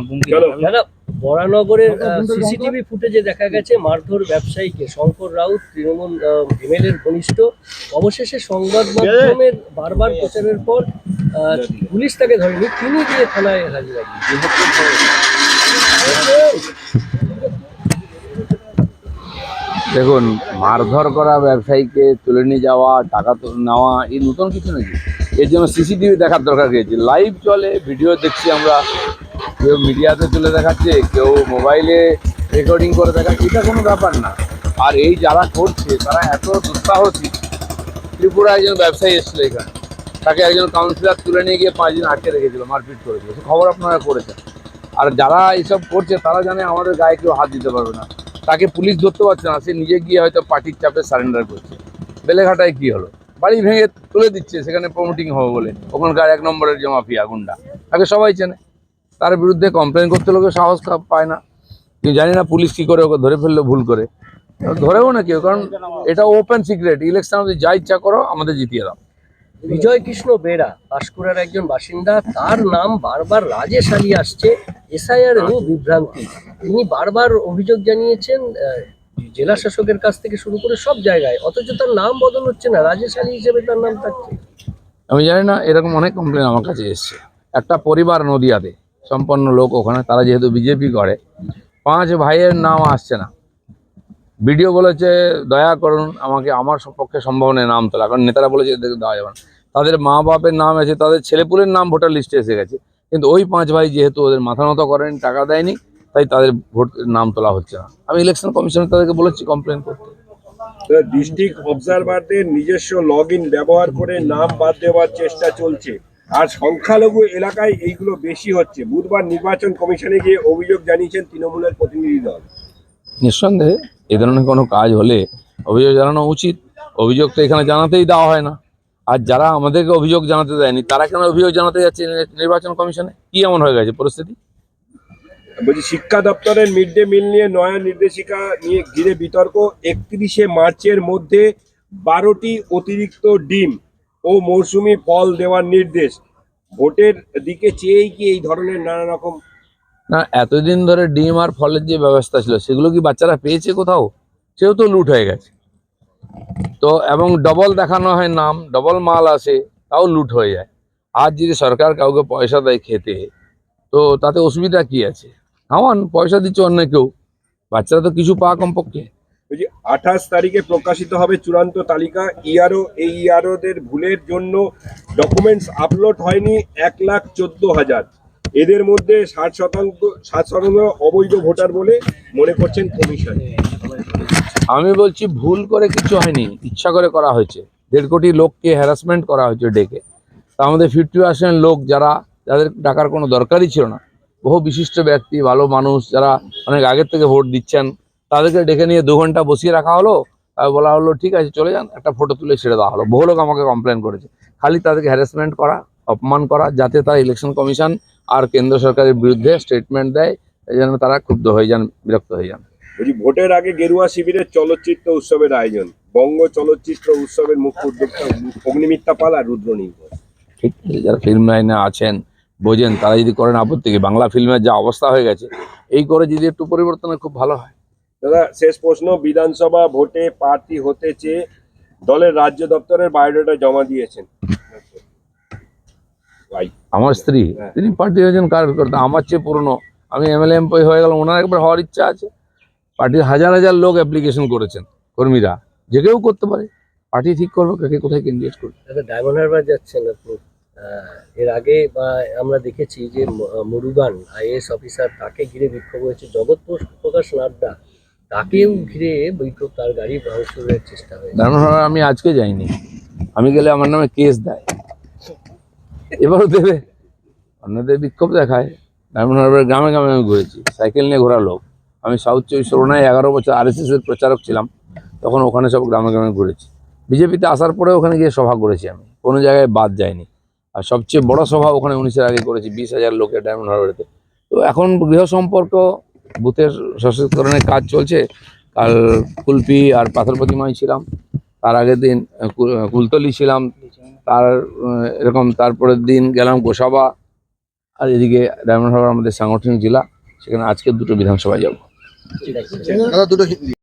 আমার বোনকে দাদা বরানগরের সিসিটিভি ফুটেজে দেখা গেছে মারধর ব্যবসায়ীকে শঙ্কর রাউত তৃণমূল এমএলএর ঘনিষ্ঠ। অবশেষে সংবাদ মাধ্যমের বারবার প্রচারের পর পুলিশ তাকে ধরেনি তিনি গিয়ে থানায় হাজির দেখুন মারধর করা ব্যবসায়ীকে তুলে নিয়ে যাওয়া টাকা নেওয়া এই নতুন কিছু নাকি? এর জন্য সিসিটিভি দেখার দরকার রয়েছে লাইভ চলে ভিডিও দেখছি আমরা। কেউ মিডিয়াতে তুলে দেখাচ্ছে, কেউ মোবাইলে রেকর্ডিং করে দেখাচ্ছে, এটা কোনো ব্যাপার না। আর এই যারা করছে, তারা এত দুঃসাহসী। ত্রিপুরা একজন ব্যবসায়ী এসেছিল এখানে। তাকে একজন কাউন্সিলর তুলে নিয়ে গিয়ে পাঁচ দিন আটকে রেখেছিল, মারপিট করেছিল। সে খবর আপনারা করেছেন। আর যারা এইসব করছে, তারা জানে আমাদের গায়ে কেউ হাত দিতে পারবে না। তাকে পুলিশ ধরতে পারছে না, সে নিজে গিয়ে হয়তো পার্টির চাপে সারেন্ডার করছে। বেলেঘাটায় কি হলো? বাড়ি ভেঙে তুলে দিচ্ছে, সেখানে প্রমোটিং হবে বলে। ওখানকার এক নম্বরের যে মাফিয়া, গুন্ডা, তাকে সবাই চেনে। তার বিরুদ্ধে কমপ্লেন করতে লোকে সাহস পায় না। কিন্তু জানি না পুলিশ কি করে ওকে ধরে ফেলল ভুল করে। ধরেও না কেউ কারণ এটা ওপেন সিক্রেট ইলেকশন যা ইচ্ছা করো আমাদের জিতিয়ে দাও। বিজয় কৃষ্ণ বেড়া পাঁশকুড়ার একজন বাসিন্দা তার নাম বারবার রাজেশ আলী আসছে এসআইআর ও বিভ্রান্তি। তিনি বারবার অভিযোগ জানিয়েছেন জেলা শাসকের কাছ থেকে শুরু করে সব জায়গায়। অথচ তার নাম বদল হচ্ছে না রাজেশ আলী হিসেবে তার নাম থাকছে। আমি জানি না এরকম অনেক কমপ্লেন আমার কাছে এসছে। একটা পরিবার নদিয়াতে সম্পন্ন লোক ওখানে, তারা যেহেতু বিজেপি করে, পাঁচ ভাইয়ের নাম আসছে না। ভিডিও বলেছে, দয়া করুন, আমাকে, আমার পক্ষে সম্ভব নেই নাম তোলা। কারণ নেতারা বলেছে, এদেরকে দেওয়া যাবে না। তাদের মা বাপের নাম আছে তাদের ছেলেপুলের নাম ভোটার লিস্টে এসে গেছে। কিন্তু ওই পাঁচ ভাই যেহেতু ওদের মাথা নত করেন, টাকা দেয়নি, তাই তাদের ভোট নাম তোলা হচ্ছে না। আমি ইলেকশন কমিশনে তাদেরকে বলেছি কমপ্লেন করতে। ডিস্ট্রিক্ট অবজারভারদের নিজস্ব লগ ব্যবহার করে নাম বাদ দেওয়ার চেষ্টা চলছে। আর সংখ্যালঘু এলাকায় এইগুলো বেশি হচ্ছে। বুধবার নির্বাচন কমিশনে গিয়ে অভিযোগ জানিয়েছেন তৃণমূলের প্রতিনিধি দল। নিঃসন্দেহে এ ধরনের কোনো কাজ হলে অভিযোগ জানানো উচিত। অভিযোগ তো এখানে জানাতেই দেওয়া হয় না। আর যারা আমাদেরকে অভিযোগ জানাতে দেয়নি তারা কেন অভিযোগ জানাতে যাচ্ছে নির্বাচন কমিশনে? কি এমন হয়ে গেছে পরিস্থিতি? বলছি শিক্ষা দপ্তরের মিড ডে মিল নিয়ে নয়া নির্দেশিকা নিয়ে ঘিরে বিতর্ক। একত্রিশে মার্চের মধ্যে বারোটি অতিরিক্ত ডিম ও মৌসুমি ফল দেওয়ার নির্দেশ। ভোটের দিকে চেয়েই কি এই ধরনের নানা রকম না, এতদিন ধরে ডিম আর ফলের যে ব্যবস্থা ছিল, সেগুলো কি বাচ্চারা পেয়েছে কোথাও? সেও তো লুট হয়ে গেছে। তো এবং ডবল দেখানো হয় নাম ডবল মাল আসে, তাও লুট হয়ে যায়। আর যদি সরকার কাউকে পয়সা দেয় খেতে, তো তাতে অসুবিধা কি আছে? খাওয়ান পয়সা দিচ্ছে অন্য কেউ। বাচ্চারা তো কিছু পাওয়া কমপক্ষে। বলছি আঠাশ তারিখে প্রকাশিত হবে চূড়ান্ত তালিকা। ইআরও এই ইআরওদের ভুলের জন্য ডকুমেন্টস আপলোড হয়নি এক লাখ চোদ্দ হাজার। এদের মধ্যে ষাট শতাংশ ষাট শতাংশ অবৈধ ভোটার বলে মনে করছেন কমিশন। আমি বলছি ভুল করে কিছু হয়নি, ইচ্ছা করে করা হয়েছে। দেড় কোটি লোককে হ্যারাসমেন্ট করা হয়েছে ডেকে। তার মধ্যে ফিফটি পার্সেন্ট লোক যারা, যাদের ডাকার কোনো দরকারই ছিল না। বহু বিশিষ্ট ব্যক্তি, ভালো মানুষ যারা অনেক আগের থেকে ভোট দিচ্ছেন তাদেরকে ডেকে নিয়ে দু ঘণ্টা বসিয়ে রাখা হলো আর বলা হলো ঠিক আছে চলে যান একটা ফটো তুলে ছেড়ে দেওয়া হলো। বহু লোক আমাকে কমপ্লেন করেছে। খালি তাদেরকে হ্যারাসমেন্ট করা অপমান করা যাতে তারা ইলেকশন কমিশন আর কেন্দ্র সরকারের বিরুদ্ধে স্টেটমেন্ট দেয় এই জন্য তারা ক্ষুব্ধ হয়ে যান বিরক্ত হয়ে যান। বলছি ভোটের আগে গেরুয়া শিবিরের চলচ্চিত্র উৎসবের আয়োজন বঙ্গ চলচ্চিত্র উৎসবের মুখ্য উদ্যোক্তা অগ্নিমিত্তা পাল আর ঘোষ। ঠিক আছে যারা ফিল্ম লাইনে আছেন বোঝেন তারা যদি করেন আপত্তি বাংলা ফিল্মের যা অবস্থা হয়ে গেছে এই করে যদি একটু পরিবর্তনে খুব ভালো হয়। দাদা শেষ প্রশ্ন বিধানসভা ভোটে প্রার্থী হতে চেয়ে দলের রাজ্য দপ্তরের বায়োডাটা জমা দিয়েছেন। ভাই। আমার স্ত্রী? হ্যাঁ। তিনি পার্টি হয়েছেন কার করতে? আমার চেয়ে পুরনো। আমি এমএলএ এমপি হয়ে গেলাম ওনার একবার হওয়ার ইচ্ছা আছে। পার্টির হাজার হাজার লোক অ্যাপ্লিকেশন করেছেন কর্মীরা। যে কেউ করতে পারে। পার্টি ঠিক করবে কাকে কোথায় ক্যান্ডিডেট করবে? দাদা ডায়মন্ড হারবার যাচ্ছেন আপনি। আহ, এর আগে বা আমরা দেখেছি যে মুরুগান আইএস অফিসার তাকে ঘিরে বিক্ষোভ হয়েছে। জগৎ প্রকাশ নাড্ডা তাকেও ঘিরে বিক্ষোভ তার গাড়ি ভাঙচুরের চেষ্টা হয়েছে। হারবার আমি আজকে যাইনি। আমি গেলে আমার নামে কেস দেয়। এবারও দেবে। অন্যদের বিক্ষোভ দেখায়। ডায়মন্ড হারবার গ্রামে গ্রামে আমি ঘুরেছি। সাইকেল নিয়ে ঘোরা লোক। আমি সাউথ চব্বিশ পরগনায় এগারো বছর এর প্রচারক ছিলাম। তখন ওখানে সব গ্রামে গ্রামে ঘুরেছি। বিজেপিতে আসার পরে ওখানে গিয়ে সভা করেছি আমি। কোনো জায়গায় বাদ যায়নি। আর সবচেয়ে বড় সভা ওখানে উনিশের আগে করেছি। বিশ হাজার লোকের ডায়মন্ড হারবারেতে। তো এখন গৃহ সম্পর্ক বুথের সশস্ত্রকরণের কাজ চলছে। কাল কুলপি আর পাথর প্রতিমায় ছিলাম। তার আগের দিন কুলতলি ছিলাম। তার এরকম তারপরের দিন গেলাম গোসাবা। আর এদিকে ডায়মন্ড আমাদের সাংগঠনিক জেলা। সেখানে আজকে দুটো বিধানসভায় যাব। দুটো